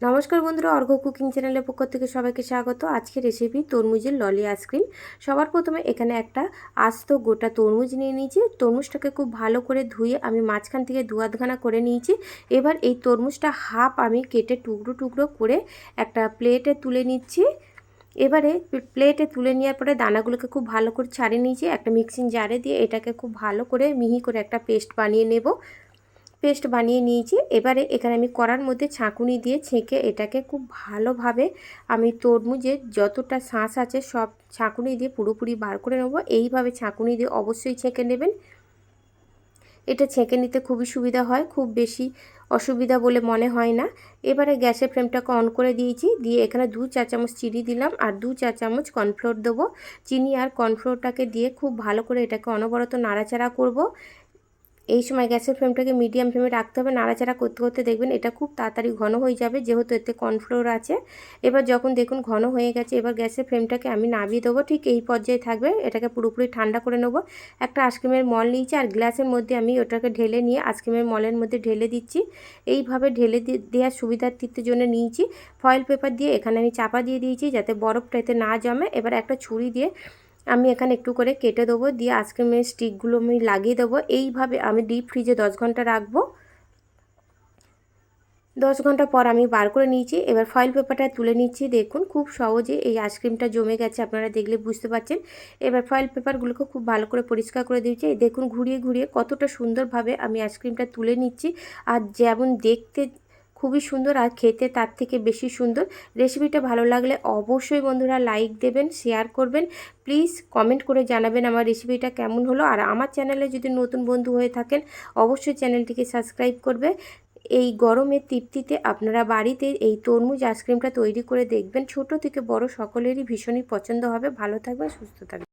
নমস্কার বন্ধুরা, অর্ঘ কুকিং চ্যানেলের পক্ষ থেকে সবাইকে স্বাগত। আজকে রেসিপি তরমুজের ললি আইসক্রিম। সবার প্রথমে এখানে একটা আস্ত গোটা তরমুজ নিয়ে নিয়েছি। তরমুজটাকে খুব ভালো করে ধুয়ে আমি মাঝখান থেকে দু আধখানা করে নিয়েছি। এবার এই তরমুজটা হাফ আমি কেটে টুকরো টুকরো করে একটা প্লেটে তুলে নিচ্ছি। এবারে প্লেটে তুলে নেওয়ার পরে দানাগুলোকে খুব ভালো করে ছাড়িয়ে নিয়েছি। একটা মিক্সিং জারে দিয়ে এটাকে খুব ভালো করে মিহি করে একটা পেস্ট বানিয়ে নেব। পেস্ট বানিয়ে নিয়েছি। এবারে এখানে আমি কড়ার মধ্যে ছাঁকুনি দিয়ে ছেঁকে এটাকে খুব ভালোভাবে আমি তরমুজের যতটা শাঁস আছে সব ছাঁকুনি দিয়ে পুরোপুরি বার করে নেব। এইভাবে ছাঁকুনি দিয়ে অবশ্যই ছেঁকে নেবেন। এটা ছেঁকে নিতে খুবই সুবিধা হয়, খুব বেশি অসুবিধা বলে মনে হয় না। এবারে গ্যাসের ফ্লেমটাকে অন করে দিয়েছি, দিয়ে এখানে দু চা চামচ চিনি দিলাম আর দু চা চামচ কর্নফ্লোর দেবো। চিনি আর কর্নফ্লোরটাকে দিয়ে খুব ভালো করে এটাকে অনবরত নাড়াচাড়া করব। এই সময় গ্যাসের ফ্লেমটাকে মিডিয়াম ফ্লেমে রাখতে হবে। নাড়াচাড়া করতে করতে দেখবেন এটা খুব তাড়াতাড়ি ঘন হয়ে যাবে, যেহেতু এতে কর্নফ্লোর আছে। এবার যখন দেখুন ঘন হয়ে গেছে, এবার গ্যাসের ফ্লেমটাকে আমি নামিয়ে দেবো। ঠিক এই পর্যায়ে থাকবে, এটাকে পুরোপুরি ঠান্ডা করে নেব। একটা আইসক্রিমের মল নিয়েছি, আর গ্লাসের মধ্যে আমি ওটাকে ঢেলে নিয়ে আইসক্রিমের মলের মধ্যে ঢেলে দিচ্ছি। এইভাবে ঢেলে দেওয়ার সুবিধার্থীর জন্য নিয়েছি। ফয়েল পেপার দিয়ে এখানে আমি চাপা দিয়ে দিয়েছি, যাতে বরফটা এতে না জমে। এবার একটা ছুরি দিয়ে আমি এখানে একটু করে কেটে দেবো, দিয়ে আইসক্রিমের স্টিকগুলো আমি লাগিয়ে দেবো। এইভাবে আমি ডিপ ফ্রিজে দশ ঘণ্টা রাখব। দশ ঘণ্টা পর আমি বার করে নিয়েছি। এবার ফয়েল পেপারটা তুলে নিচ্ছি। দেখুন, খুব সহজে এই আইসক্রিমটা জমে গেছে, আপনারা দেখলে বুঝতে পারছেন। এবার ফয়েল পেপারগুলোকে খুব ভালো করে পরিষ্কার করে দিয়েছি। দেখুন, ঘুরিয়ে ঘুরিয়ে কতটা সুন্দরভাবে আমি আইসক্রিমটা তুলে নিচ্ছি। আর যেমন দেখতে খুবই সুন্দর আর খেতে তার থেকে বেশি সুন্দর। রেসিপিটা ভালো লাগলে অবশ্যই বন্ধুরা লাইক দেবেন, শেয়ার করবেন। প্লিজ কমেন্ট করে জানাবেন আমার রেসিপিটা কেমন হলো। আর আমার চ্যানেলে যদি নতুন বন্ধু হয়ে থাকেন, অবশ্যই চ্যানেলটিকে সাবস্ক্রাইব করবে। এই গরমের তৃপ্তিতে আপনারা বাড়িতে এই তরমুজ আইসক্রিমটা তৈরি করে দেখবেন। ছোট থেকে বড় সকলেরই ভীষণই পছন্দ হবে। ভালো থাকবেন, সুস্থ থাকবেন।